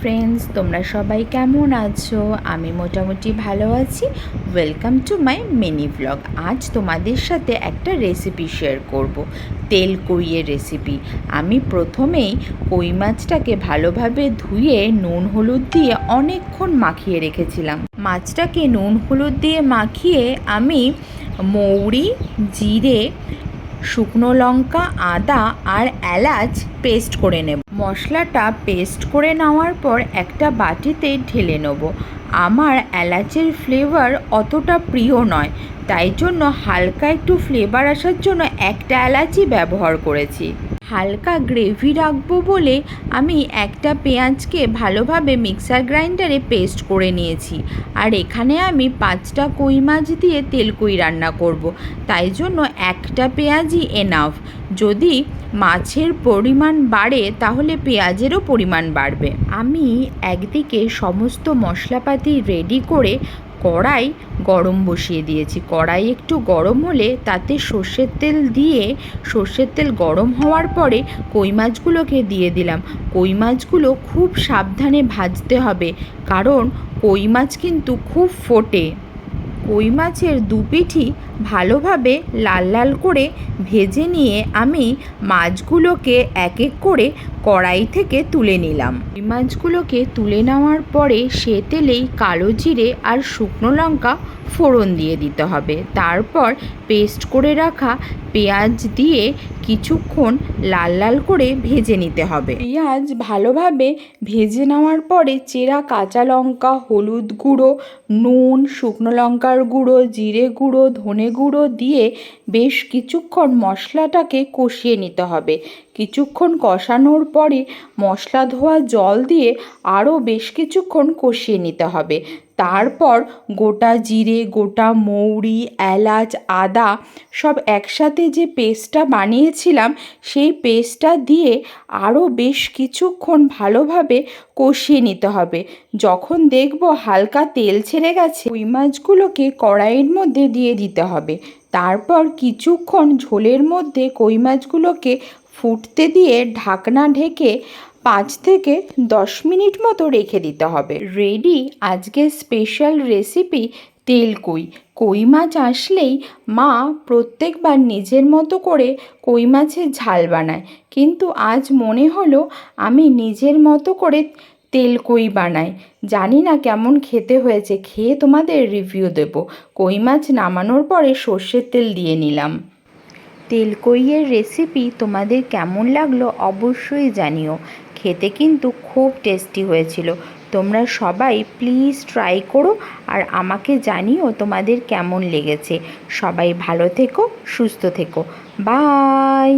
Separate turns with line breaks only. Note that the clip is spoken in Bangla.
ফ্রেন্ডস, তোমরা সবাই কেমন আছো? আমি মোটামুটি ভালো আছি। Welcome to my mini blog আজ তোমাদের সাথে একটা রেসিপি শেয়ার করব। তেল কইয়ের রেসিপি আমি প্রথমেই কই মাছটাকে ভালোভাবে ধুয়ে নুন, হলুদ দিয়ে অনেকক্ষণ মাখিয়ে রেখেছিলাম। মাছটাকে নুন, হলুদ দিয়ে মাখিয়ে আমি মৌরি, জিরে, শুকনো লঙ্কা, আদা আর এলাচ পেস্ট করে নেব। মশলাটা পেস্ট করে নেওয়ার পর একটা বাটিতে ঢেলে নেব। আমার এলাচের ফ্লেভার অতটা প্রিয় নয়, তাই জন্য হালকা একটু ফ্লেভার আসার জন্য একটা এলাচি ব্যবহার করেছি। হালকা গ্রেভি রাখব বলে আমি একটা পেঁয়াজকে ভালোভাবে মিক্সার গ্রাইন্ডারে পেস্ট করে নিয়েছি। আর এখানে আমি পাঁচটা কই মাছ দিয়ে তেল কই রান্না করব। তাই জন্য একটা পেঁয়াজই এনাফ যদি মাছের পরিমাণ বাড়ে, তাহলে পেঁয়াজেরও পরিমাণ বাড়বে। আমি একদিকে সমস্ত মশলাপাতি রেডি করে কড়াই গরম বসিয়ে দিয়েছি। কড়াই একটু গরম হলে তাতে সর্ষের তেল দিয়ে, সর্ষের তেল গরম হওয়ার পরে কই মাছগুলোকে দিয়ে দিলাম। কই মাছগুলো খুব সাবধানে ভাজতে হবে, কারণ কই মাছ কিন্তু খুব ফোটে। কই মাছের দুপিঠি ভালোভাবে লাল লাল করে ভেজে নিয়ে আমি মাছগুলোকে এক এক করে কড়াই থেকে তুলে নিলাম। কই মাছগুলোকে তুলে নেওয়ার পরে সে তেলেই কালো জিরে আর শুকনো লঙ্কা ফোড়ন দিয়ে দিতে হবে। তারপর পেস্ট করে রাখা পেঁয়াজ দিয়ে কিছুক্ষণ লাল লাল করে ভেজে নিতে হবে। পেঁয়াজ ভালোভাবে ভেজে নেওয়ার পরে চেরা কাঁচা লঙ্কা, হলুদ গুঁড়ো, নুন, শুকনো লঙ্কার গুঁড়ো, জিরে গুঁড়ো, ধনে গুঁড়ো দিয়ে বেশ কিছুক্ষণ মশলাটাকে কষিয়ে নিতে হবে। কিছুক্ষণ কষানোর পরে মশলা ধোয়া জল দিয়ে আরও বেশ কিছুক্ষণ কষিয়ে নিতে হবে। তারপর গোটা জিরে, গোটা মৌরি, এলাচ, আদা সব একসাথে যে পেস্টটা বানিয়েছিলাম, সেই পেস্টটা দিয়ে আরও বেশ কিছুক্ষণ ভালোভাবে কষিয়ে নিতে হবে। যখন দেখব হালকা তেল ছেড়ে গেছে ওই মাছগুলোকে কড়াইয়ের মধ্যে দিয়ে দিতে হবে। তারপর কিছুক্ষণ ঝোলের মধ্যে কই মাছগুলোকে ফুটতে দিয়ে ঢাকনা ঢেকে পাঁচ থেকে দশ মিনিট মতো রেখে দিতে হবে। রেডি? আজকের স্পেশাল রেসিপি তেল কই। কই মাছ আসলেই মা প্রত্যেকবার নিজের মতো করে কই মাছের ঝাল বানায়। কিন্তু আজ মনে হলো আমি নিজের মতো করে তেল কই বানাই। জানি না কেমন খেতে হয়েছে, খেয়ে তোমাদের রিভিউ দেব। কই মাছ নামানোর পরে সর্ষের তেল দিয়ে নিলাম। তেলকইয়ের রেসিপি তোমাদের কেমন লাগল অবশ্যই জানিও। খেতে কিন্তু খুব টেস্টি হয়েছিল। তোমরা সবাই প্লিজ ট্রাই করো আর আমাকে জানিও তোমাদের কেমন লেগেছে। সবাই ভালো থেকো, সুস্থ থেকো। বাই